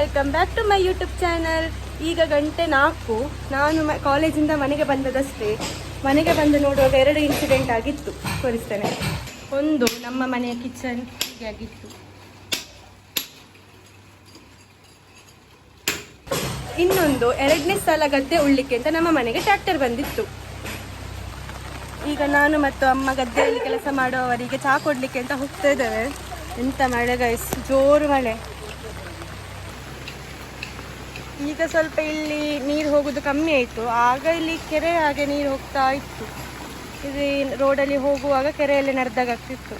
Welcome back to my YouTube channel ಈಗ ಗಂಟೆ ನಾಲ್ಕು. ನಾನು ಮ ಕಾಲೇಜಿಂದ ಮನೆಗೆ ಬಂದದಷ್ಟೇ. ಮನೆಗೆ ಬಂದು ನೋಡುವಾಗ ಎರಡು ಇನ್ಸಿಡೆಂಟ್ ಆಗಿತ್ತು. ತೋರಿಸ್ತೇನೆ. ಒಂದು ನಮ್ಮ ಮನೆಯ ಕಿಚನ್ ಹೀಗೆ ಆಗಿತ್ತು. ಇನ್ನೊಂದು, ಎರಡನೇ ಸಲ ಗದ್ದೆ ಉಳ್ಳಿಕ್ಕೆ ಅಂತ ನಮ್ಮ ಮನೆಗೆ ಟ್ರ್ಯಾಕ್ಟರ್ ಬಂದಿತ್ತು. ಈಗ ನಾನು ಮತ್ತು ಅಮ್ಮ ಗದ್ದೆಯಲ್ಲಿ ಕೆಲಸ ಮಾಡುವವರಿಗೆ ಚಹಾ ಕೊಡ್ಲಿಕ್ಕೆ ಅಂತ ಹೋಗ್ತಾ ಇದ್ದೇವೆ. ಎಂತ ಮಳೆ ಗೈಸ್ ಜೋರು ಮಳೆ. ಈಗ ಸ್ವಲ್ಪ ಇಲ್ಲಿ ನೀರು ಹೋಗೋದು ಕಮ್ಮಿ ಆಯಿತು. ಆಗ ಇಲ್ಲಿ ಕೆರೆ ಹಾಗೆ ನೀರು ಹೋಗ್ತಾ ಇತ್ತು. ಇದು ರೋಡಲ್ಲಿ ಹೋಗುವಾಗ ಕೆರೆಯಲ್ಲಿ ನಡೆದಾಗ ಆಗ್ತಿತ್ತು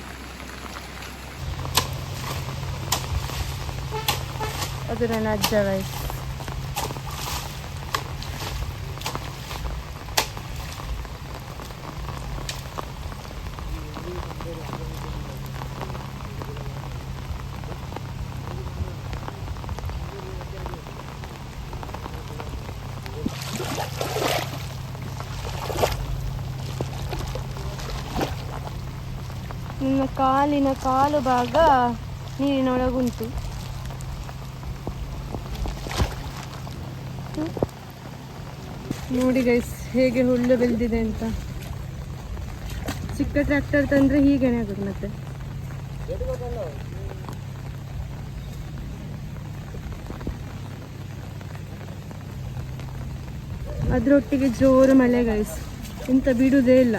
ಅದು ನನ್ನ ಅಜ್ಜ ಗೈಸ್ ನನ್ನ ಕಾಲಿನ ಕಾಲು ಭಾಗ ನೀರಿನೊಳಗುಂಟು. ನೋಡಿ ಗೈಸ್ ಹೇಗೆ ಹುಲ್ಲು ಬೆಳೆದಿದೆ ಅಂತ. ಚಿಕ್ಕ ಟ್ರ್ಯಾಕ್ಟರ್ ತಂದ್ರೆ ಹೀಗೇನೆ ಆಗುತ್ತೆ ಮತ್ತೆ. ಅದರೊಟ್ಟಿಗೆ ಜೋರು ಮಳೆ ಗೈಸ್ ಇಂತ ಬಿಡುವುದೇ ಇಲ್ಲ.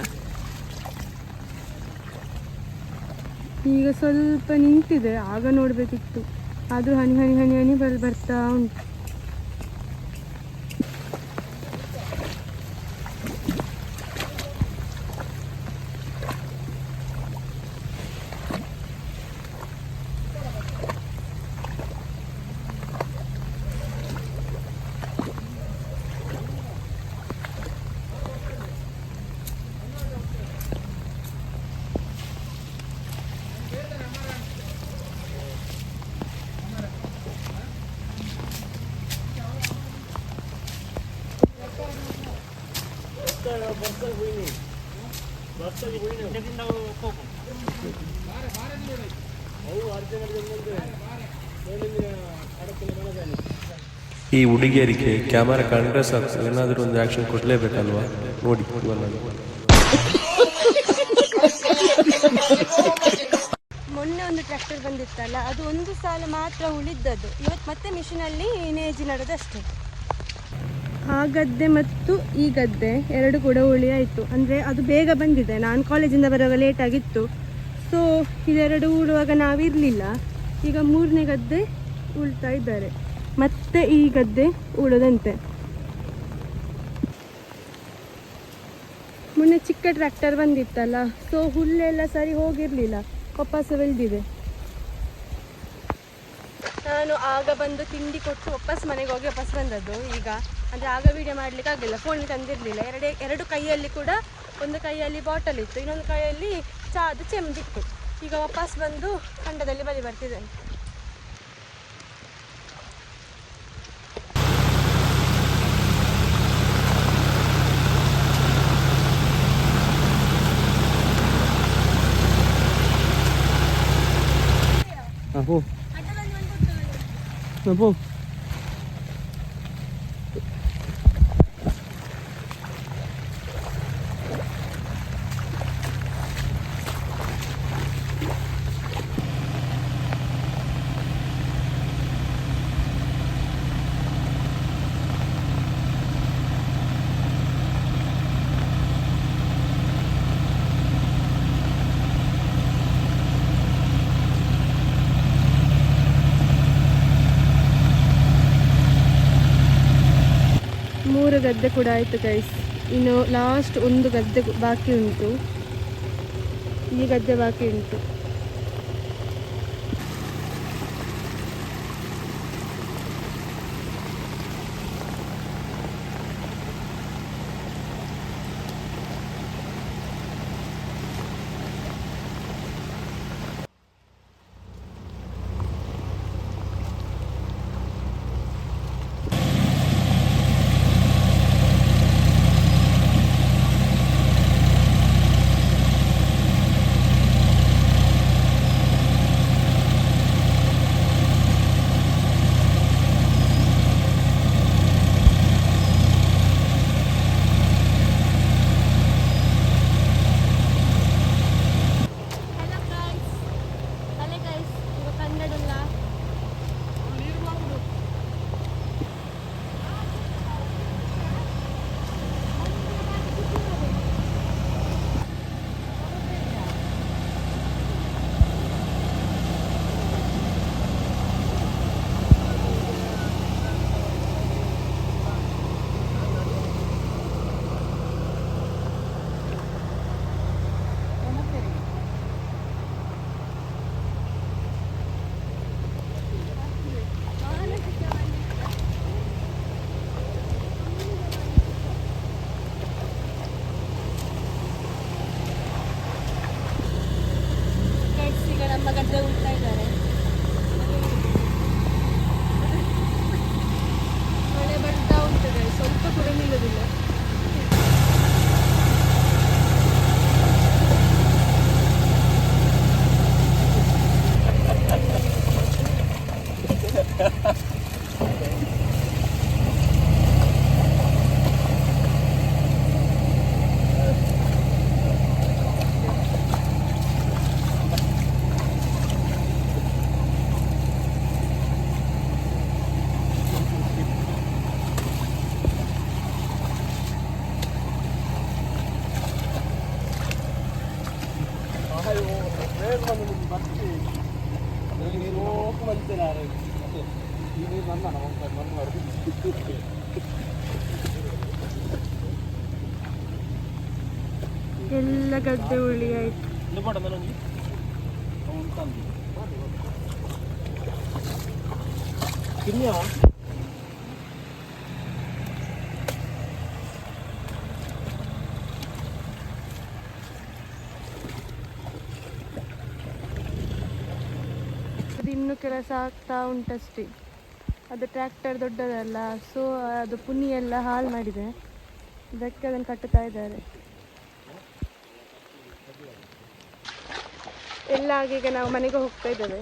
ಈಗ ಸ್ವಲ್ಪ ನಿಂತಿದೆ ಆಗ ನೋಡಬೇಕಿತ್ತು. ಆದರೂ ಹನಿ ಹನಿ ಹನಿ ಹನಿ ಬರ್ ಬರ್ತಾ ಉಂಟು. ಈ ಹುಡುಗಿಯರಿಗೆ ಕ್ಯಾಮರಾ ಕಂಡ್ರೆ ಸಾಕು ಏನಾದರೂ ಒಂದು ಆಕ್ಷನ್ ಕೊಡಲೇಬೇಕಲ್ವಾ? ನೋಡಿ ಮೊನ್ನೆ ಒಂದು ಟ್ರ್ಯಾಕ್ಟರ್ ಬಂದಿತ್ತಲ್ಲ ಅದು ಒಂದು ಸಾಲ ಮಾತ್ರ ಉಳಿದದ್ದು ಇವತ್ತು ಮತ್ತೆ ಮಿಷಿನಲ್ಲಿ ನೇಜಿ ನಡೆದಷ್ಟೇ. ಆ ಗದ್ದೆ ಮತ್ತು ಈ ಗದ್ದೆ ಎರಡು ಕೂಡ ಉಳಿ ಆಯಿತು ಅಂದರೆ ಅದು ಬೇಗ ಬಂದಿದೆ. ನಾನು ಕಾಲೇಜಿಂದ ಬರುವಾಗ ಲೇಟಾಗಿತ್ತು ಸೊ ಇದೆರಡು ಉಳುವಾಗ ನಾವಿರಲಿಲ್ಲ. ಈಗ ಮೂರನೇ ಗದ್ದೆ ಉಳ್ತಾ ಇದ್ದಾರೆ. ಮತ್ತೆ ಈ ಗದ್ದೆ ಉಳದಂತೆ. ಮೊನ್ನೆ ಚಿಕ್ಕ ಟ್ರ್ಯಾಕ್ಟರ್ ಬಂದಿತ್ತಲ್ಲ ಸೊ ಹುಲ್ಲೆಲ್ಲ ಸರಿ ಹೋಗಿರಲಿಲ್ಲ. ಕಪ್ಪಾಸ ಬೆಳೆದಿದೆ. ನಾನು ಆಗ ಬಂದು ತಿಂಡಿ ಕೊಟ್ಟು ವಾಪಸ್ ಮನೆಗೆ ಹೋಗಿ ವಾಪಸ್ ಬಂದದ್ದು. ಈಗ ಅಂದರೆ ಆಗ ವಿಡಿಯೋ ಮಾಡ್ಲಿಕ್ಕೆ ಆಗಲಿಲ್ಲ. ಫೋನ್ ತಂದಿರಲಿಲ್ಲ. ಎರಡೇ, ಎರಡು ಕೈಯಲ್ಲಿ ಕೂಡ ಒಂದು ಕೈಯಲ್ಲಿ ಬಾಟಲ್ ಇತ್ತು. ಇನ್ನೊಂದು ಕೈಯಲ್ಲಿ ಚಾದು ಚೆಂಬಿತ್ತು ಈಗ ವಾಪಸ್ ಬಂದು ಖಂಡದಲ್ಲಿ ಬಲಿ ಬರ್ತಿದ್ದೇನೆ 小 ಗದ್ದೆ ಕೂಡ ಆಯಿತು ಗೈಸ್ ಇನ್ನು ಲಾಸ್ಟ್ ಒಂದು ಗದ್ದೆ ಬಾಕಿ ಉಂಟು. ಈ ಗದ್ದೆ ಬಾಕಿ ಉಂಟು. maganda yung tayo na rin. വേഗം വന്ന് നിൽക്കും പത്ത് നോക്ക് മത്സരാറ് ഇത് നന്നാണ് നന്ന് നടത്തി ಎಲ್ಲ ಗದ್ದೆ ಉಳಿ ಆಯ್ತು ತಿನ್ಯಾ ಇನ್ನೂ ಕೆಲಸ ಆಗ್ತಾ ಉಂಟಷ್ಟೇ. ಅದು ಟ್ರ್ಯಾಕ್ಟರ್ ದೊಡ್ಡದಲ್ಲ ಸೊ ಅದು ಪುನಿ ಎಲ್ಲ ಹಾಳು ಮಾಡಿದೆ. ಅದಕ್ಕೆ ಅದನ್ನು ಕಟ್ಟುತ್ತಾ ಇದ್ದಾರೆ. ಎಲ್ಲ ಆಗಿ ಈಗ ನಾವು ಮನೆಗೆ ಹೋಗ್ತಾ ಇದ್ದೇವೆ.